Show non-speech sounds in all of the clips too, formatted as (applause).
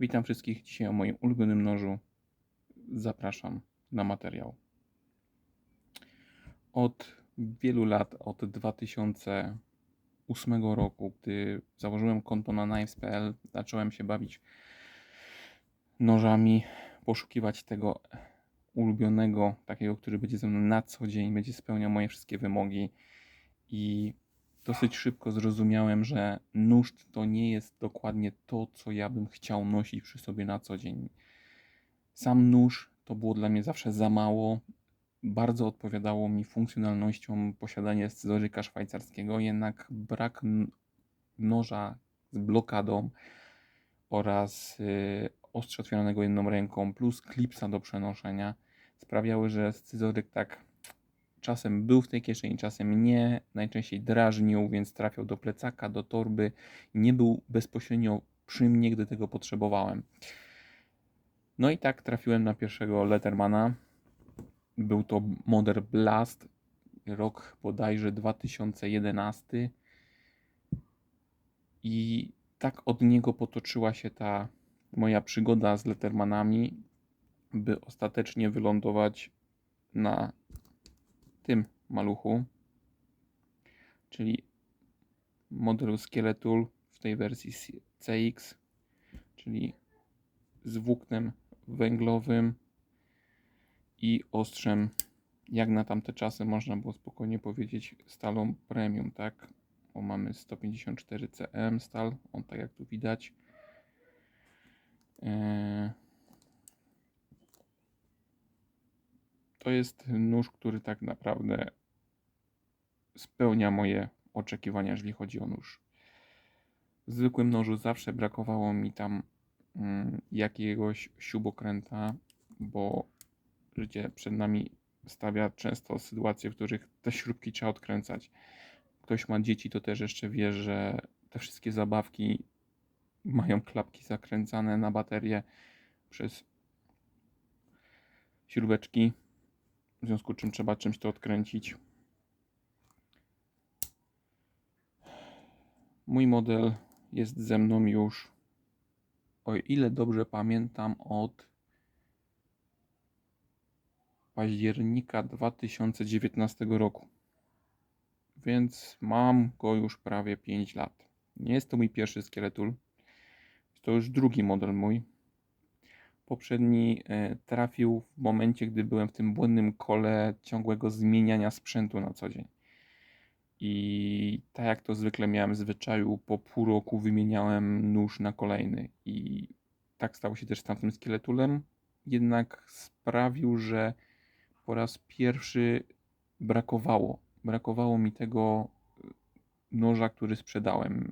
Witam wszystkich dzisiaj o moim ulubionym nożu. Zapraszam na materiał. Od wielu lat, od 2008 roku, gdy założyłem konto na knives.pl, zacząłem się bawić nożami, poszukiwać tego ulubionego, takiego, który będzie ze mną na co dzień, będzie spełniał moje wszystkie wymogi i dosyć szybko zrozumiałem, że nóż to nie jest dokładnie to, co ja bym chciał nosić przy sobie na co dzień. Sam nóż to było dla mnie zawsze za mało. Bardzo odpowiadało mi funkcjonalnością posiadanie scyzoryka szwajcarskiego, jednak brak noża z blokadą oraz yy, ostrza otwieranego jedną ręką plus klipsa do przenoszenia sprawiały, że scyzoryk tak czasem był w tej kieszeni, czasem nie. Najczęściej drażnił, więc trafiał do plecaka, do torby. Nie był bezpośrednio przy mnie, gdy tego potrzebowałem. No i tak trafiłem na pierwszego Lettermana. Był to Modern Blast, rok bodajże 2011. I tak od niego potoczyła się ta moja przygoda z Lettermanami, by ostatecznie wylądować na tym maluchu, czyli modelu Skeletul w tej wersji CX, czyli z włóknem węglowym i ostrzem, jak na tamte czasy można było spokojnie powiedzieć, stalą premium, tak? Bo mamy 154 cm stal, on tak jak tu widać. Eee, to jest nóż, który tak naprawdę spełnia moje oczekiwania, jeżeli chodzi o nóż. W zwykłym nożu zawsze brakowało mi tam mm, jakiegoś śrubokręta, bo życie przed nami stawia często sytuacje, w których te śrubki trzeba odkręcać. Ktoś ma dzieci, to też jeszcze wie, że te wszystkie zabawki mają klapki zakręcane na baterię przez śrubeczki w związku z czym trzeba czymś to odkręcić. Mój model jest ze mną już, o ile dobrze pamiętam, od października 2019 roku. Więc mam go już prawie 5 lat. Nie jest to mój pierwszy Skeletul. To już drugi model mój poprzedni e, trafił w momencie, gdy byłem w tym błędnym kole ciągłego zmieniania sprzętu na co dzień. I tak jak to zwykle miałem w zwyczaju, po pół roku wymieniałem nóż na kolejny. I tak stało się też z tamtym skieletulem. Jednak sprawił, że po raz pierwszy brakowało. Brakowało mi tego noża, który sprzedałem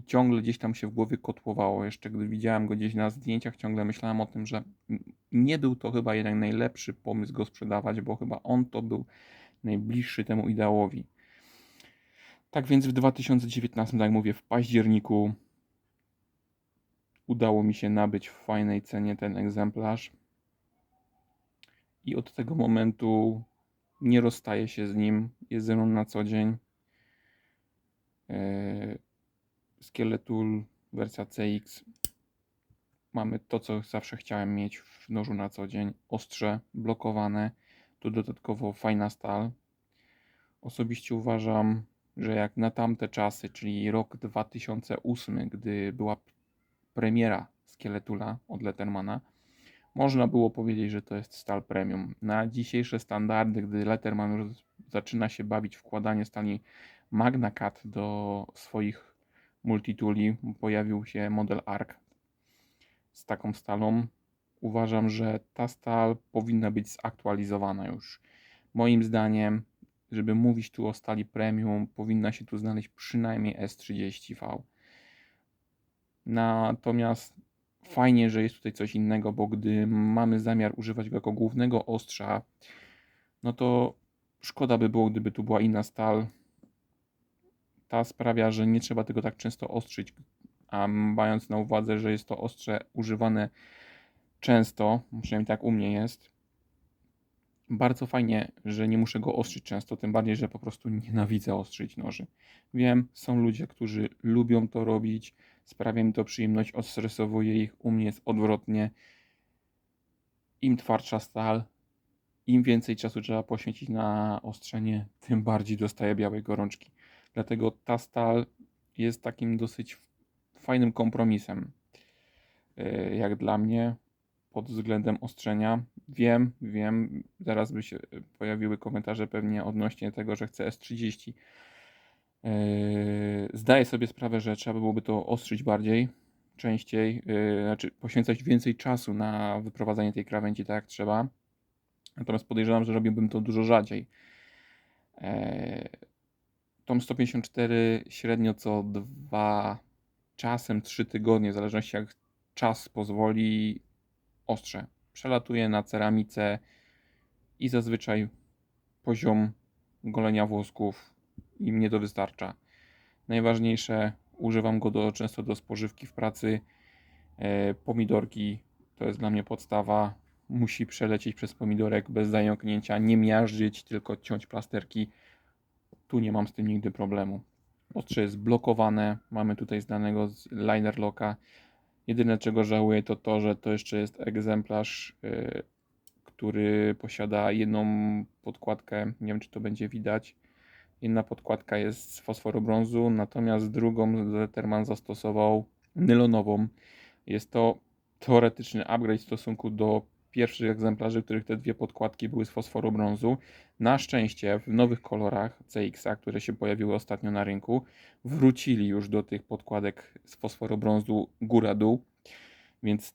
i ciągle gdzieś tam się w głowie kotłowało. Jeszcze gdy widziałem go gdzieś na zdjęciach, ciągle myślałem o tym, że nie był to chyba jednak najlepszy pomysł go sprzedawać, bo chyba on to był najbliższy temu ideałowi. Tak więc w 2019, tak jak mówię, w październiku udało mi się nabyć w fajnej cenie ten egzemplarz. I od tego momentu nie rozstaję się z nim. Jest ze mną na co dzień. Yy Skeletul wersja CX. Mamy to, co zawsze chciałem mieć w nożu na co dzień. Ostrze blokowane. Tu dodatkowo fajna stal. Osobiście uważam, że jak na tamte czasy, czyli rok 2008, gdy była premiera Skeletula od Lettermana, można było powiedzieć, że to jest stal premium. Na dzisiejsze standardy, gdy Letterman już zaczyna się bawić wkładanie stali Magna Cut do swoich multitooli pojawił się model ARC z taką stalą. Uważam, że ta stal powinna być zaktualizowana już. Moim zdaniem, żeby mówić tu o stali premium, powinna się tu znaleźć przynajmniej S30V. Natomiast fajnie, że jest tutaj coś innego, bo gdy mamy zamiar używać go jako głównego ostrza, no to szkoda by było, gdyby tu była inna stal, ta sprawia, że nie trzeba tego tak często ostrzyć, a mając na uwadze, że jest to ostrze używane często, przynajmniej tak u mnie jest, Bardzo fajnie, że nie muszę go ostrzyć często, tym bardziej, że po prostu nienawidzę ostrzyć noży. Wiem, są ludzie, którzy lubią to robić, sprawia mi to przyjemność, odstresowuje ich, u mnie jest odwrotnie. Im twardsza stal, im więcej czasu trzeba poświęcić na ostrzenie, tym bardziej dostaję białej gorączki. Dlatego ta stal jest takim dosyć fajnym kompromisem, yy, jak dla mnie, pod względem ostrzenia. Wiem, wiem, zaraz by się pojawiły komentarze pewnie odnośnie tego, że chcę S30. Yy, Zdaję sobie sprawę, że trzeba byłoby to ostrzyć bardziej, częściej, yy, znaczy poświęcać więcej czasu na wyprowadzanie tej krawędzi tak jak trzeba. Natomiast podejrzewam, że robiłbym to dużo rzadziej. Tom 154 średnio co dwa, czasem trzy tygodnie, w zależności jak czas pozwoli, ostrze. Przelatuję na ceramice i zazwyczaj poziom golenia włosków i mnie to wystarcza. Najważniejsze, używam go do, często do spożywki w pracy. E, pomidorki to jest dla mnie podstawa. Musi przelecieć przez pomidorek bez zająknięcia, nie miażdżyć, tylko ciąć plasterki. Tu nie mam z tym nigdy problemu. Ostrze jest blokowane. Mamy tutaj znanego z liner locka. Jedyne czego żałuję to to, że to jeszcze jest egzemplarz, yy, który posiada jedną podkładkę. Nie wiem, czy to będzie widać. Jedna podkładka jest z fosforobrązu, natomiast drugą Letterman zastosował nylonową. Jest to teoretyczny upgrade w stosunku do pierwszych egzemplarzy, których te dwie podkładki były z fosforobrązu. Na szczęście w nowych kolorach CX-a, które się pojawiły ostatnio na rynku, wrócili już do tych podkładek z fosforobrązu góra-dół, więc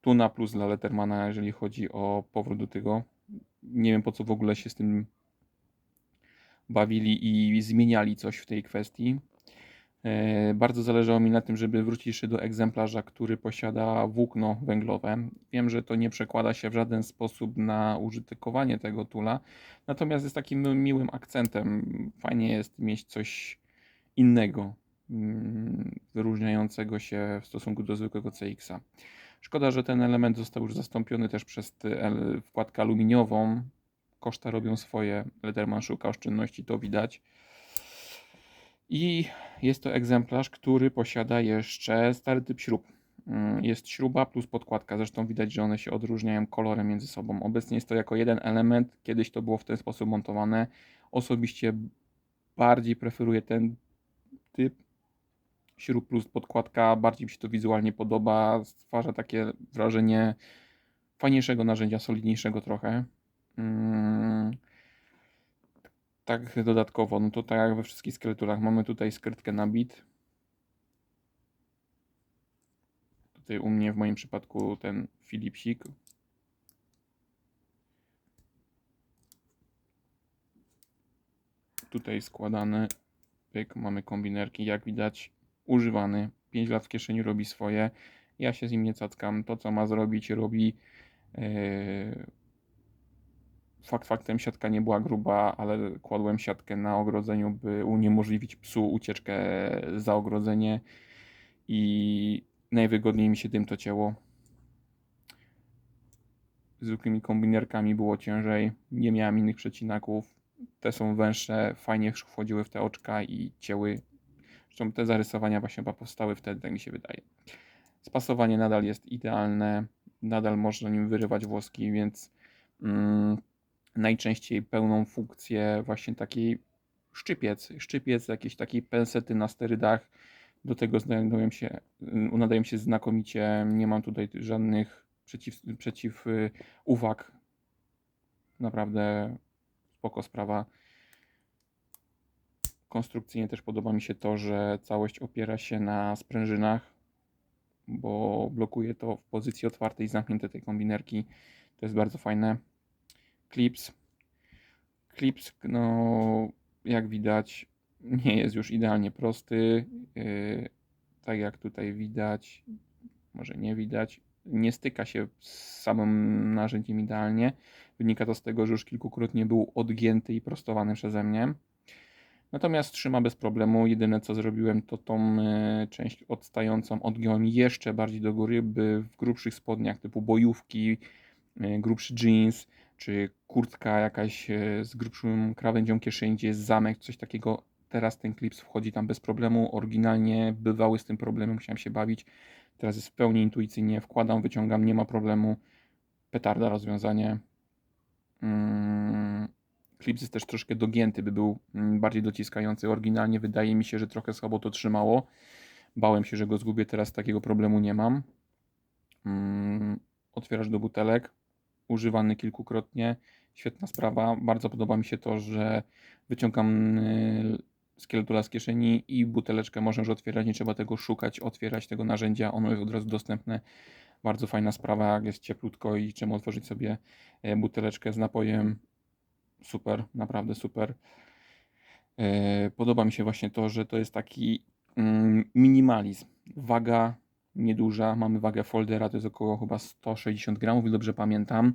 tu na plus dla Lettermana, jeżeli chodzi o powrót do tego. Nie wiem po co w ogóle się z tym bawili i zmieniali coś w tej kwestii. E, Bardzo zależało mi na tym, żeby wrócić jeszcze do egzemplarza, który posiada włókno węglowe. Wiem, że to nie przekłada się w żaden sposób na użytkowanie tego tula, natomiast jest takim miłym akcentem. Fajnie jest mieć coś innego, mm, wyróżniającego się w stosunku do zwykłego CX-a. Szkoda, że ten element został już zastąpiony też przez wkładkę aluminiową. Koszta robią swoje. Letterman szuka oszczędności, to widać. I jest to egzemplarz, który posiada jeszcze stary typ śrub. Mm, Jest śruba plus podkładka, zresztą widać, że one się odróżniają kolorem między sobą. Obecnie jest to jako jeden element, kiedyś to było w ten sposób montowane. Osobiście bardziej preferuję ten typ śrub plus podkładka, bardziej mi się to wizualnie podoba, stwarza takie wrażenie fajniejszego narzędzia, solidniejszego trochę. Mm, tak dodatkowo, no to tak jak we wszystkich skeleturach, mamy tutaj skrytkę na bit. Tutaj u mnie w moim przypadku ten Philipsik. Tutaj składany, pyk, mamy kombinerki, jak widać używany. 5 lat w kieszeni robi swoje. Ja się z nim nie cackam. To co ma zrobić robi. Yy, Fakt faktem siatka nie była gruba, ale kładłem siatkę na ogrodzeniu, by uniemożliwić psu ucieczkę za ogrodzenie i najwygodniej mi się tym to cięło. Zwykłymi kombinerkami było ciężej, nie miałem innych przecinaków. Te są węższe, fajnie wchodziły w te oczka i cięły. Zresztą te zarysowania właśnie chyba powstały wtedy, tak mi się wydaje. Spasowanie nadal jest idealne, nadal można nim wyrywać włoski, więc mm, najczęściej pełną funkcję właśnie takiej szczypiec, szczypiec, jakieś takiej pensety na sterydach. Do tego znajdują się, y, nadają się znakomicie. Nie mam tutaj żadnych przeciw, przeciw y, uwag. Naprawdę spoko sprawa. Konstrukcyjnie też podoba mi się to, że całość opiera się na sprężynach, bo blokuje to w pozycji otwartej i zamkniętej tej kombinerki. To jest bardzo fajne. Clips. Clips, no jak widać, nie jest już idealnie prosty. Yy, tak jak tutaj widać, może nie widać, nie styka się z samym narzędziem idealnie. Wynika to z tego, że już kilkukrotnie był odgięty i prostowany przeze mnie. Natomiast trzyma bez problemu. Jedyne co zrobiłem, to tą y, część odstającą odgiąłem jeszcze bardziej do góry, by w grubszych spodniach typu bojówki, y, grubszy jeans, czy kurtka jakaś e, z grubszym krawędzią kieszeni, gdzie jest zamek, coś takiego. Teraz ten klips wchodzi tam bez problemu. Oryginalnie bywały z tym problemy, musiałem się bawić. Teraz jest w pełni intuicyjnie, wkładam, wyciągam, nie ma problemu. Petarda rozwiązanie. Mm, Klips jest też troszkę dogięty, by był mm, bardziej dociskający. Oryginalnie wydaje mi się, że trochę słabo to trzymało. Bałem się, że go zgubię, teraz takiego problemu nie mam. Mm, Otwierasz do butelek, używany kilkukrotnie. Świetna sprawa. Bardzo podoba mi się to, że wyciągam y, skieletula z kieszeni i buteleczkę możesz otwierać, nie trzeba tego szukać, otwierać tego narzędzia, ono jest od razu dostępne. Bardzo fajna sprawa, jak jest cieplutko i czemu otworzyć sobie e, buteleczkę z napojem. Super, naprawdę super. E, Podoba mi się właśnie to, że to jest taki mm, minimalizm. Waga nieduża, mamy wagę foldera, to jest około chyba 160 gramów, dobrze pamiętam.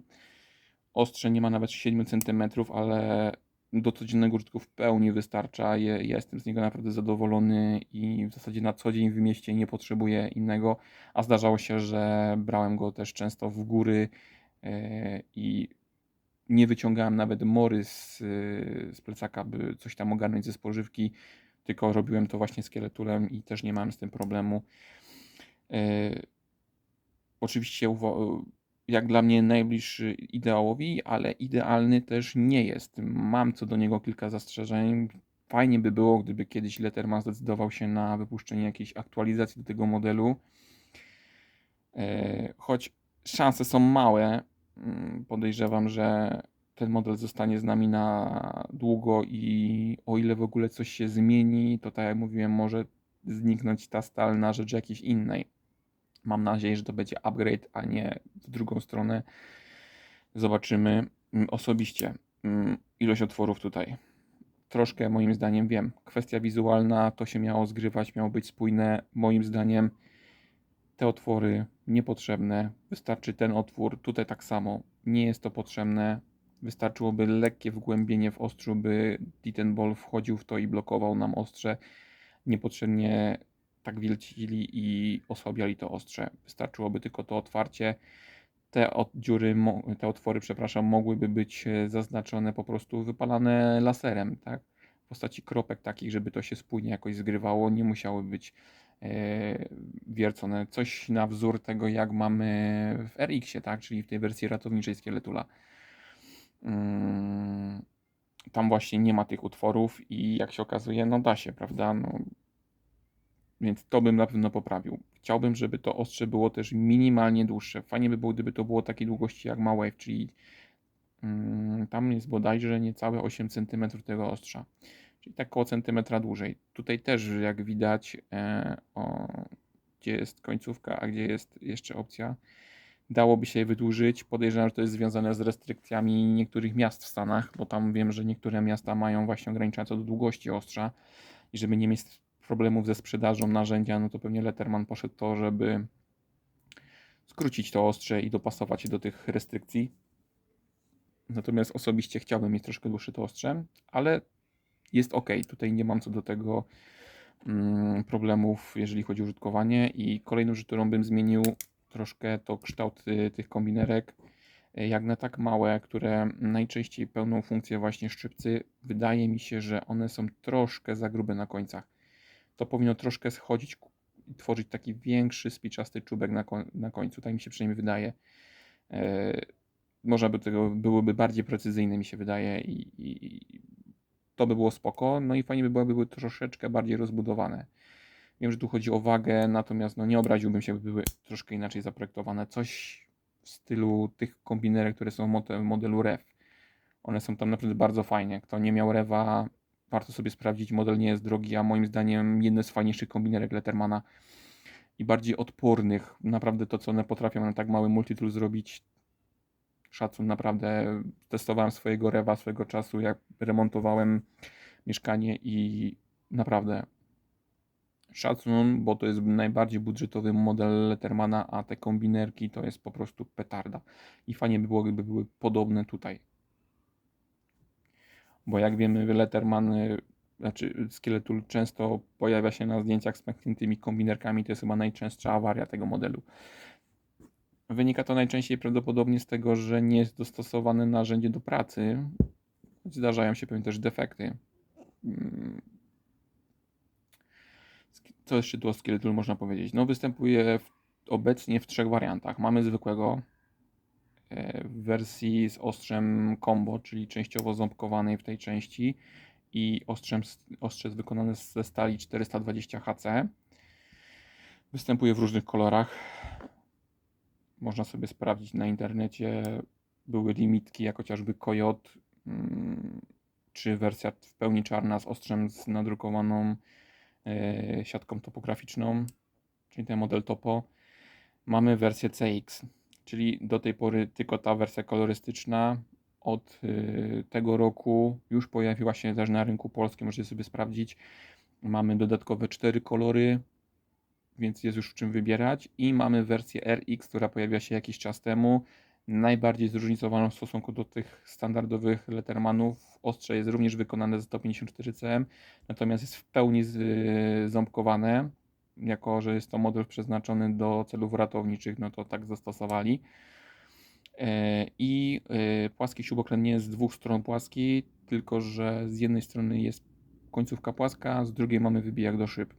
Ostrze nie ma nawet 7 cm, ale do codziennego użytku w pełni wystarcza. Ja, jestem z niego naprawdę zadowolony i w zasadzie na co dzień w mieście nie potrzebuję innego. A zdarzało się, że brałem go też często w góry e, i nie wyciągałem nawet mory z, e, z plecaka, by coś tam ogarnąć ze spożywki, tylko robiłem to właśnie skieletulem i też nie miałem z tym problemu. E, Oczywiście jak dla mnie najbliższy ideałowi, ale idealny też nie jest. Mam co do niego kilka zastrzeżeń. Fajnie by było, gdyby kiedyś Letterman zdecydował się na wypuszczenie jakiejś aktualizacji do tego modelu. E, Choć szanse są małe, mm, podejrzewam, że ten model zostanie z nami na długo i o ile w ogóle coś się zmieni, to tak jak mówiłem, może zniknąć ta stal na rzecz jakiejś innej. Mam nadzieję, że to będzie upgrade, a nie w drugą stronę. Zobaczymy. Mm, Osobiście mm, ilość otworów tutaj. Troszkę moim zdaniem wiem. Kwestia wizualna to się miało zgrywać, miało być spójne. Moim zdaniem te otwory niepotrzebne. Wystarczy ten otwór. Tutaj tak samo. Nie jest to potrzebne. Wystarczyłoby lekkie wgłębienie w ostrzu, by Titan Ball wchodził w to i blokował nam ostrze. Niepotrzebnie tak wielcili i osłabiali to ostrze. Wystarczyłoby tylko to otwarcie. Te od, dziury, te otwory, przepraszam, mogłyby być e, zaznaczone po prostu wypalane laserem, tak? W postaci kropek takich, żeby to się spójnie jakoś zgrywało. Nie musiały być e, wiercone. Coś na wzór tego, jak mamy w RX-ie, tak? Czyli w tej wersji ratowniczej Skieletula. Mm, tam właśnie nie ma tych utworów i jak się okazuje, no da się, prawda? No, więc to bym na pewno poprawił. Chciałbym, żeby to ostrze było też minimalnie dłuższe. Fajnie by było, gdyby to było takiej długości jak ma Wave, czyli mm, tam jest bodajże niecałe 8 cm tego ostrza. Czyli tak około centymetra dłużej. Tutaj też, jak widać, e, o, gdzie jest końcówka, a gdzie jest jeszcze opcja, dałoby się je wydłużyć. Podejrzewam, że to jest związane z restrykcjami niektórych miast w Stanach, bo tam wiem, że niektóre miasta mają właśnie ograniczenia co do długości ostrza i żeby nie mieć problemów ze sprzedażą narzędzia, no to pewnie Letterman poszedł to, żeby skrócić to ostrze i dopasować je do tych restrykcji. Natomiast osobiście chciałbym mieć troszkę dłuższe to ostrze, ale jest ok. Tutaj nie mam co do tego mm, problemów, jeżeli chodzi o użytkowanie. I kolejną rzecz, którą bym zmienił troszkę, to kształt tych kombinerek. Jak na tak małe, które najczęściej pełną funkcję właśnie szczypcy, wydaje mi się, że one są troszkę za grube na końcach. To powinno troszkę schodzić i tworzyć taki większy, spiczasty czubek na, na końcu. Tak mi się przynajmniej wydaje. E, można by tego byłoby bardziej precyzyjne, mi się wydaje, i, i, to by było spoko. No i fajnie by było, by były troszeczkę bardziej rozbudowane. Wiem, że tu chodzi o wagę, natomiast no nie obraziłbym się, by były troszkę inaczej zaprojektowane. Coś w stylu tych kombinerek, które są w modelu REV. One są tam naprawdę bardzo fajnie. Kto nie miał REVa, warto sobie sprawdzić. Model nie jest drogi, a moim zdaniem jedne z fajniejszych kombinerek Lettermana i bardziej odpornych. Naprawdę to, co one potrafią na tak mały multitool zrobić, szacun naprawdę. Testowałem swojego rewa swego czasu, jak remontowałem mieszkanie i naprawdę szacun, bo to jest najbardziej budżetowy model Lettermana, a te kombinerki to jest po prostu petarda. I fajnie by było, gdyby były podobne tutaj. Bo jak wiemy, Letterman, znaczy Skeletul często pojawia się na zdjęciach z pękniętymi kombinerkami. To jest chyba najczęstsza awaria tego modelu. Wynika to najczęściej prawdopodobnie z tego, że nie jest dostosowane narzędzie do pracy. Zdarzają się pewnie też defekty. Co jeszcze tu o Skeletal można powiedzieć? No występuje w, obecnie w trzech wariantach. Mamy zwykłego w wersji z ostrzem combo, czyli częściowo ząbkowanej w tej części i ostrzem, ostrze jest ze stali 420 HC. Występuje w różnych kolorach. Można sobie sprawdzić na internecie. Były limitki, jak chociażby Coyote, mm, czy wersja w pełni czarna z ostrzem z nadrukowaną e, siatką topograficzną, czyli ten model topo. Mamy wersję CX, czyli do tej pory tylko ta wersja kolorystyczna. Od y, tego roku już pojawiła się też na rynku polskim, możecie sobie sprawdzić. Mamy dodatkowe cztery kolory, więc jest już w czym wybierać. I mamy wersję RX, która pojawiła się jakiś czas temu. Najbardziej zróżnicowaną w stosunku do tych standardowych Lettermanów. Ostrze jest również wykonane z 154 cm, natomiast jest w pełni z- ząbkowane. Jako, że jest to model przeznaczony do celów ratowniczych, no to tak zastosowali. E, I e, płaski śrubokręt nie jest z dwóch stron płaski, tylko że z jednej strony jest końcówka płaska, z drugiej mamy wybijak do szyb.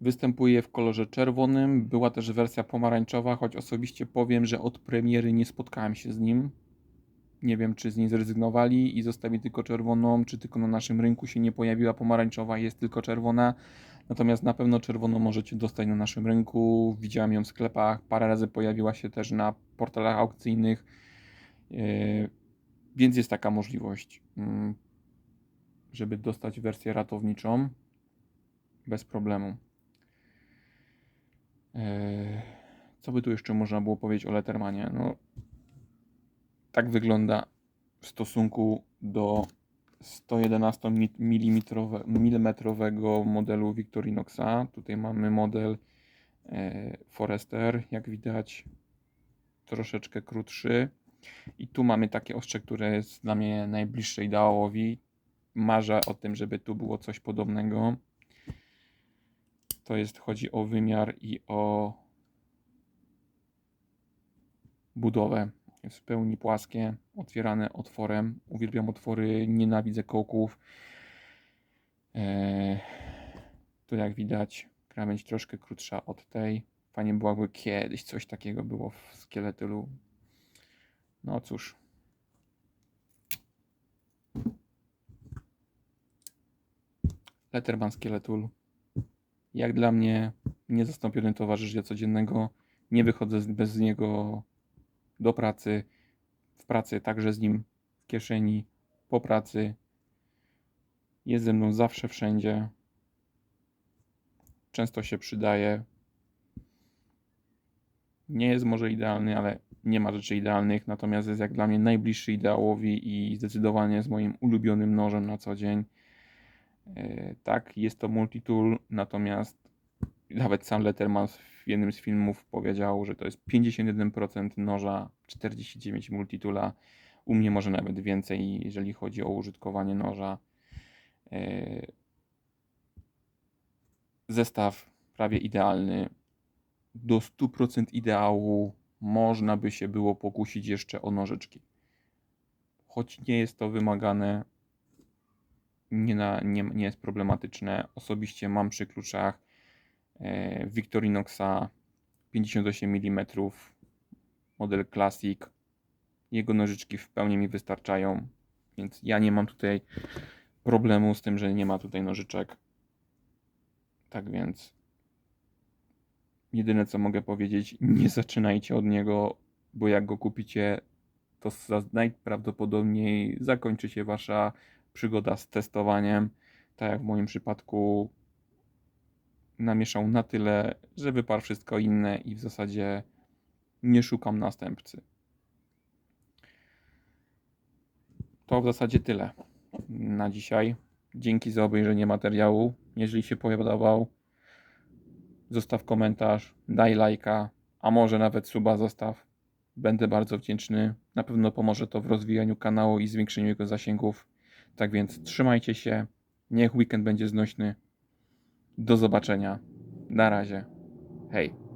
Występuje w kolorze czerwonym. Była też wersja pomarańczowa, choć osobiście powiem, że od premiery nie spotkałem się z nim. Nie wiem, czy z niej zrezygnowali i zostawili tylko czerwoną, czy tylko na naszym rynku się nie pojawiła pomarańczowa, jest tylko czerwona. Natomiast na pewno czerwoną możecie dostać na naszym rynku. Widziałem ją w sklepach, parę razy pojawiła się też na portalach aukcyjnych, Yy, więc jest taka możliwość, mm, żeby dostać wersję ratowniczą bez problemu. Yy, Co by tu jeszcze można było powiedzieć o Lettermanie? No, tak wygląda w stosunku do 111 mm modelu Victorinoxa. Tutaj mamy model e, Forester, jak widać troszeczkę krótszy. I tu mamy takie ostrze, które jest dla mnie najbliższe ideałowi. Marzę o tym, żeby tu było coś podobnego. To jest, chodzi o wymiar i o budowę. W pełni płaskie, otwierane otworem. Uwielbiam otwory, nienawidzę kołków. Eee, tu jak widać krawędź troszkę krótsza od tej. Fajnie byłaby kiedyś coś takiego było w Skeletylu. No cóż. Letterman Skeletul. Jak dla mnie niezastąpiony towarzysz dnia codziennego. Nie wychodzę bez niego do pracy, w pracy także z nim w kieszeni, po pracy. Jest ze mną zawsze, wszędzie. Często się przydaje. Nie jest może idealny, ale nie ma rzeczy idealnych, natomiast jest jak dla mnie najbliższy ideałowi i zdecydowanie jest moim ulubionym nożem na co dzień. E, Tak, jest to multitool, natomiast nawet sam Letterman w jednym z filmów powiedział, że to jest 51% noża, 49% multitoola. U mnie może nawet więcej, jeżeli chodzi o użytkowanie noża. E, Zestaw prawie idealny. Do 100% ideału można by się było pokusić jeszcze o nożyczki. Choć nie jest to wymagane, nie, na, nie, nie jest problematyczne. Osobiście mam przy kluczach Victorinoxa 58 mm, model Classic. Jego nożyczki w pełni mi wystarczają, więc ja nie mam tutaj problemu z tym, że nie ma tutaj nożyczek. Tak więc jedyne co mogę powiedzieć, (laughs) nie zaczynajcie od niego, bo jak go kupicie, to najprawdopodobniej zakończy się wasza przygoda z testowaniem. Tak jak w moim przypadku namieszał na tyle, że wyparł wszystko inne i w zasadzie nie szukam następcy. To w zasadzie tyle na dzisiaj. Dzięki za obejrzenie materiału. Jeżeli się podobał, zostaw komentarz, daj lajka, a może nawet suba zostaw. Będę bardzo wdzięczny. Na pewno pomoże to w rozwijaniu kanału i zwiększeniu jego zasięgów. Tak więc trzymajcie się. Niech weekend będzie znośny. Do zobaczenia. Na razie. Hej.